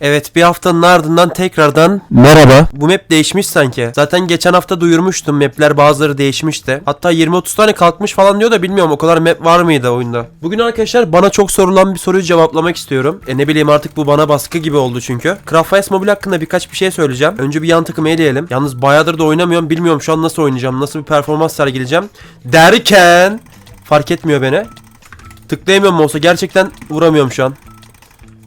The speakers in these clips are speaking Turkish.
Evet bir haftanın ardından tekrardan merhaba. Bu map değişmiş sanki. Zaten geçen hafta duyurmuştum mapler bazıları değişmişti. Hatta 20-30 tane kalkmış falan diyor da bilmiyorum o kadar map var mıydı oyunda. Bugün arkadaşlar bana çok sorulan bir soruyu cevaplamak istiyorum. E ne bileyim artık bu bana baskı gibi oldu çünkü. Craftwise Mobile hakkında birkaç bir şey söyleyeceğim. Önce bir yan takımı eleyelim. Yalnız bayağıdır da oynamıyorum. Bilmiyorum şu an nasıl oynayacağım. Nasıl bir performans sergileyeceğim. Derken fark etmiyor beni. Tıklayamıyorum olsa gerçekten vuramıyorum şu an.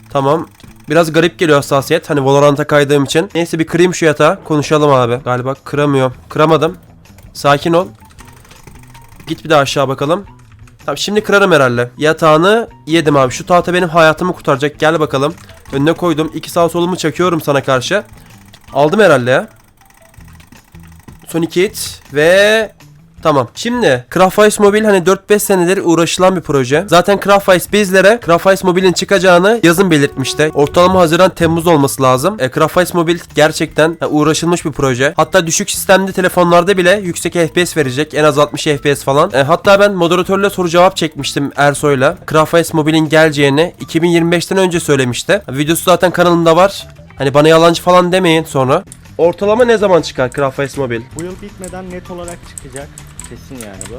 Tamam. Biraz garip geliyor hassasiyet. Hani Valorant'a kaydığım için. Neyse bir kırayım şu yatağı. Konuşalım abi. Galiba kıramıyorum. Kıramadım. Sakin ol. Git bir daha aşağı bakalım. Tamam şimdi kırarım herhalde. Yatağını yedim abi. Şu tahta benim hayatımı kurtaracak. Gel bakalım. Önüne koydum. İki sağ solumu çakıyorum sana karşı. Aldım herhalde ya. Son iki hit ve Tamam. Şimdi Craftwise Mobile hani 4-5 senedir uğraşılan bir proje. Zaten Craftwise bizlere Craftwise Mobile'in çıkacağını yazın belirtmişti. Ortalama Haziran Temmuz olması lazım. E, Craftwise Mobile gerçekten e, uğraşılmış bir proje. Hatta düşük sistemli telefonlarda bile yüksek FPS verecek. En az 60 FPS falan. E, hatta ben moderatörle soru cevap çekmiştim Ersoy'la. Craftwise Mobile'in geleceğini 2025'ten önce söylemişti. Videosu zaten kanalımda var. Hani bana yalancı falan demeyin sonra. Ortalama ne zaman çıkar Craftwise Mobile? Bu yıl bitmeden net olarak çıkacak. Kesin yani bu.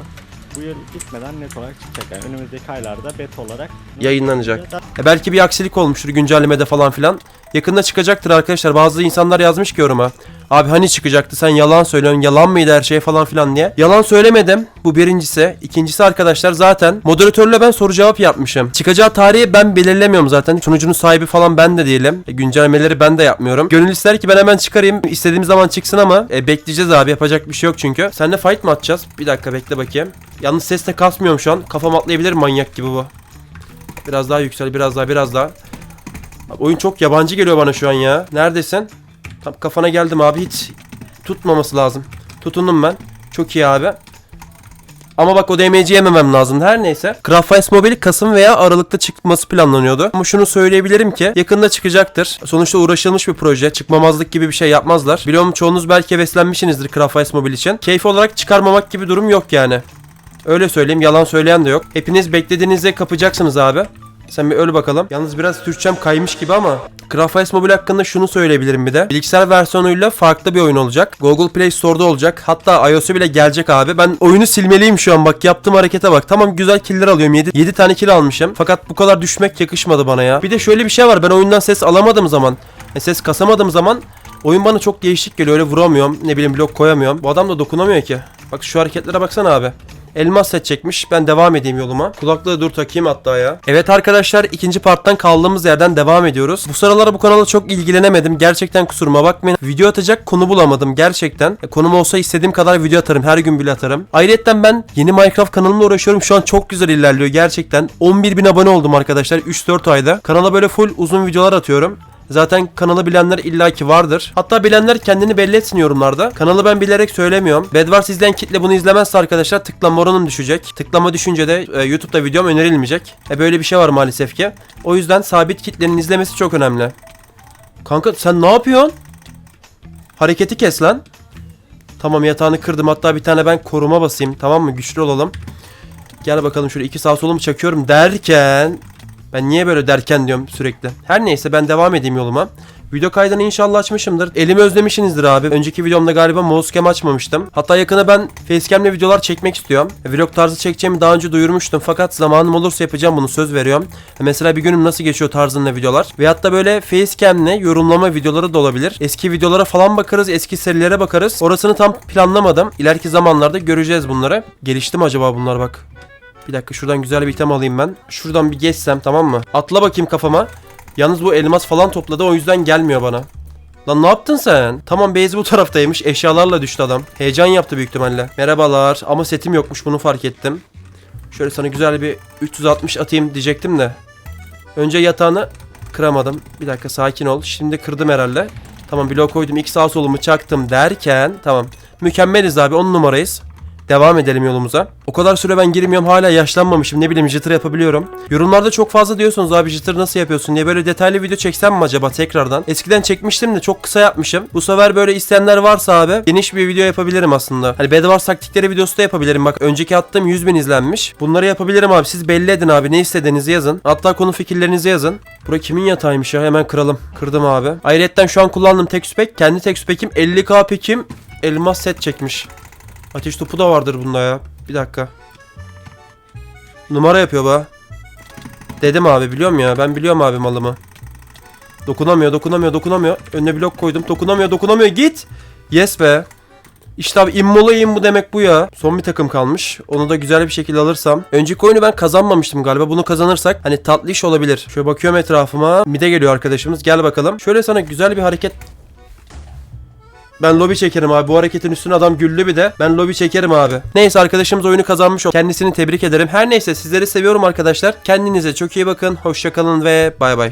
Bu yıl bitmeden net olarak çıkacak. Yani önümüzdeki aylarda beta olarak Yayınlanacak. E belki bir aksilik olmuştur güncellemede falan filan. Yakında çıkacaktır arkadaşlar. Bazı insanlar yazmış ki yoruma. Abi hani çıkacaktı sen yalan söylüyorsun. Yalan mıydı her şey falan filan diye. Yalan söylemedim. Bu birincisi. İkincisi arkadaşlar zaten moderatörle ben soru cevap yapmışım. Çıkacağı tarihi ben belirlemiyorum zaten. Sunucunun sahibi falan ben de değilim. E, güncellemeleri ben de yapmıyorum. Gönül ister ki ben hemen çıkarayım. istediğim zaman çıksın ama e, bekleyeceğiz abi. Yapacak bir şey yok çünkü. Seninle fight mı atacağız? Bir dakika bekle bakayım. Yalnız ses de kasmıyorum şu an. Kafam atlayabilir manyak gibi bu. Biraz daha yüksel, biraz daha, biraz daha. Oyun çok yabancı geliyor bana şu an ya. Neredesin? Tam kafana geldim abi. Hiç tutmaması lazım. Tutundum ben. Çok iyi abi. Ama bak o DMC'yi yememem lazım. Her neyse. Craftwise Mobile Kasım veya Aralık'ta çıkması planlanıyordu. Ama şunu söyleyebilirim ki yakında çıkacaktır. Sonuçta uğraşılmış bir proje. Çıkmamazlık gibi bir şey yapmazlar. Biliyorum çoğunuz belki heveslenmişsinizdir Craftwise Mobile için. Keyif olarak çıkarmamak gibi durum yok yani. Öyle söyleyeyim. Yalan söyleyen de yok. Hepiniz beklediğinizde kapacaksınız abi. Sen bir öl bakalım. Yalnız biraz Türkçem kaymış gibi ama. Craftwise Mobile hakkında şunu söyleyebilirim bir de. Bilgisayar versiyonuyla farklı bir oyun olacak. Google Play Store'da olacak. Hatta iOS'u bile gelecek abi. Ben oyunu silmeliyim şu an bak. Yaptığım harekete bak. Tamam güzel killer alıyorum. 7, 7 tane kill almışım. Fakat bu kadar düşmek yakışmadı bana ya. Bir de şöyle bir şey var. Ben oyundan ses alamadığım zaman, e, ses kasamadığım zaman oyun bana çok değişik geliyor. Öyle vuramıyorum. Ne bileyim blok koyamıyorum. Bu adam da dokunamıyor ki. Bak şu hareketlere baksana abi. Elmas set çekmiş. Ben devam edeyim yoluma. Kulaklığı dur takayım hatta ya. Evet arkadaşlar ikinci parttan kaldığımız yerden devam ediyoruz. Bu sıralar bu kanala çok ilgilenemedim. Gerçekten kusuruma bakmayın. Video atacak konu bulamadım gerçekten. E, konum olsa istediğim kadar video atarım. Her gün bile atarım. Ayrıca ben yeni Minecraft kanalımla uğraşıyorum. Şu an çok güzel ilerliyor gerçekten. 11 bin abone oldum arkadaşlar 3-4 ayda. Kanala böyle full uzun videolar atıyorum. Zaten kanalı bilenler illaki vardır. Hatta bilenler kendini belli etsin yorumlarda. Kanalı ben bilerek söylemiyorum. Bedwars izleyen kitle bunu izlemezse arkadaşlar tıklama oranım düşecek. Tıklama düşünce de e, YouTube'da videom önerilmeyecek. E böyle bir şey var maalesef ki. O yüzden sabit kitlenin izlemesi çok önemli. Kanka sen ne yapıyorsun? Hareketi kes lan. Tamam yatağını kırdım. Hatta bir tane ben koruma basayım. Tamam mı? Güçlü olalım. Gel bakalım şöyle iki sağ solumu çakıyorum derken ben niye böyle derken diyorum sürekli. Her neyse ben devam edeyim yoluma. Video kaydını inşallah açmışımdır. Elimi özlemişsinizdir abi. Önceki videomda galiba mouse cam açmamıştım. Hatta yakına ben facecam'le videolar çekmek istiyorum. Vlog tarzı çekeceğimi daha önce duyurmuştum. Fakat zamanım olursa yapacağım bunu söz veriyorum. Mesela bir günüm nasıl geçiyor tarzında videolar. Veyahut da böyle facecam'le yorumlama videoları da olabilir. Eski videolara falan bakarız. Eski serilere bakarız. Orasını tam planlamadım. İleriki zamanlarda göreceğiz bunları. Gelişti mi acaba bunlar bak. Bir dakika şuradan güzel bir item alayım ben. Şuradan bir geçsem tamam mı? Atla bakayım kafama. Yalnız bu elmas falan topladı o yüzden gelmiyor bana. Lan ne yaptın sen? Tamam base bu taraftaymış. Eşyalarla düştü adam. Heyecan yaptı büyük ihtimalle. Merhabalar ama setim yokmuş bunu fark ettim. Şöyle sana güzel bir 360 atayım diyecektim de. Önce yatağını kıramadım. Bir dakika sakin ol. Şimdi kırdım herhalde. Tamam blok koydum. İlk sağ solumu çaktım derken tamam. Mükemmeliz abi 10 numarayız. Devam edelim yolumuza. O kadar süre ben girmiyorum hala yaşlanmamışım ne bileyim jitter yapabiliyorum. Yorumlarda çok fazla diyorsunuz abi jitter nasıl yapıyorsun diye böyle detaylı video çeksem mi acaba tekrardan? Eskiden çekmiştim de çok kısa yapmışım. Bu sefer böyle isteyenler varsa abi geniş bir video yapabilirim aslında. Hani Bedwars taktikleri videosu da yapabilirim. Bak önceki attığım 100 bin izlenmiş. Bunları yapabilirim abi siz belli edin abi ne istediğinizi yazın. Hatta konu fikirlerinizi yazın. Bura kimin yatağıymış ya hemen kıralım. Kırdım abi. Ayrıca şu an kullandığım tek spek kendi tek spekim 50k pekim elmas set çekmiş. Ateş topu da vardır bunda ya. Bir dakika. Numara yapıyor bu. Dedim abi biliyorum ya. Ben biliyorum abi malımı. Dokunamıyor, dokunamıyor, dokunamıyor. Önüne blok koydum. Dokunamıyor, dokunamıyor. Git. Yes be. İşte abi immolayım bu demek bu ya. Son bir takım kalmış. Onu da güzel bir şekilde alırsam. Önceki oyunu ben kazanmamıştım galiba. Bunu kazanırsak hani tatlı iş olabilir. Şöyle bakıyorum etrafıma. Mide geliyor arkadaşımız. Gel bakalım. Şöyle sana güzel bir hareket ben lobi çekerim abi. Bu hareketin üstüne adam güllü bir de. Ben lobi çekerim abi. Neyse arkadaşımız oyunu kazanmış oldu. Kendisini tebrik ederim. Her neyse sizleri seviyorum arkadaşlar. Kendinize çok iyi bakın. Hoşçakalın ve bay bay.